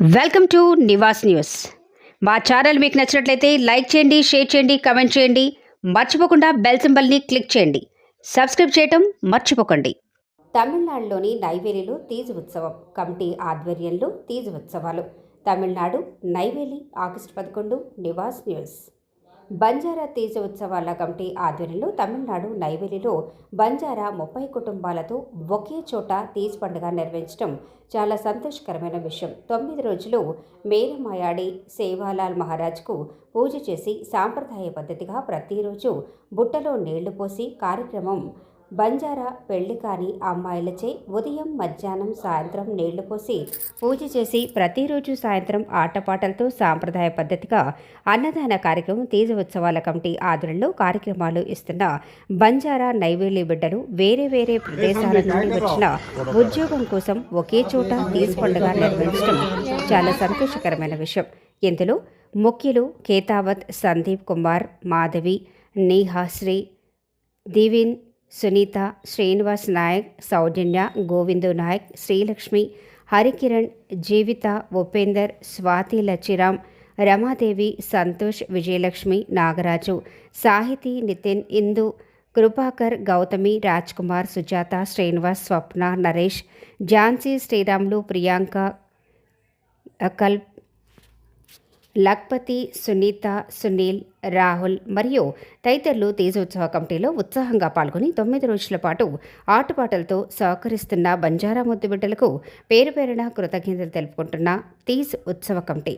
Welcome to Nivas news. మా channel మీకు నచ్చినట్లయితే లైక్ చేయండి షేర్ చేయండి కమెంట్ చేయండి. మర్చిపోకుండా బెల్ సింబల్ని క్లిక్ చేయండి. సబ్స్క్రైబ్ చేయటం మర్చిపోకండి. తమిళనాడులోని నైవేలిలో తీజ్ ఉత్సవం కమిటీ ఆధ్వర్యంలో తీజ్ ఉత్సవాలు. తమిళనాడు నైవేలి ఆగస్టు పదకొండు నివాస్ న్యూస్. బంజారా తీజ ఉత్సవాల కమిటీ ఆధ్వర్యంలో తమిళనాడు నైవేలిలో బంజారా ముప్పై కుటుంబాలతో ఒకే చోట తీజ్ పండుగ నిర్వహించడం చాలా సంతోషకరమైన విషయం. తొమ్మిది రోజులు మేరమాయాడి సేవాలాల్ మహారాజ్కు పూజ చేసి సాంప్రదాయ పద్ధతిగా ప్రతిరోజు బుట్టలో నీళ్ళు పోసి కార్యక్రమం బంజారా పెళ్ళి కాని అమ్మాయిలచే ఉదయం మధ్యాహ్నం సాయంత్రం నీళ్ళు పోసి పూజ చేసి ప్రతిరోజు సాయంత్రం ఆటపాటలతో సాంప్రదాయ పద్ధతిగా అన్నదాన కార్యక్రమం తీజ ఉత్సవాల కమిటీ ఆధ్వర్యంలో కార్యక్రమాలు ఇస్తున్న బంజారా నైవేలి బిడ్డలు వేరే వేరే ప్రదేశాల నుండి వచ్చిన ఉద్యోగం కోసం ఒకే చోట తీజ్ పండుగ నిర్వహించడం చాలా సంతోషకరమైన విషయం. ఇందులో ముఖ్యులు కేతావత్ సందీప్ కుమార్ మాధవి నేహాశ్రీ దివిన్ సునీత శ్రీనివాస్ నాయక్ సౌజన్య గోవిందు నాయక్ శ్రీలక్ష్మి హరికిరణ్ జీవిత ఉపేందర్ స్వాతి లచ్చిరామ్ రమాదేవి సంతోష్ విజయలక్ష్మి నాగరాజు సాహితీ నితిన్ ఇందు కృపాకర్ గౌతమి రాజ్ కుమార్ సుజాత శ్రీనివాస్ స్వప్న నరేష్ ఝాన్సీ శ్రీరాములు ప్రియాంక కల్ప్ లక్పతి సునీత సునీల్ రాహుల్ మరియు తదితరులు తేజోత్సవ కమిటీలో ఉత్సాహంగా పాల్గొని తొమ్మిది రోజుల పాటు ఆటపాటలతో సహకరిస్తున్న బంజారా ముద్దు బిడ్డలకు పేరు పేరున కృతజ్ఞతలు తెలుపుకుంటున్న తీజ్ ఉత్సవ కమిటీ.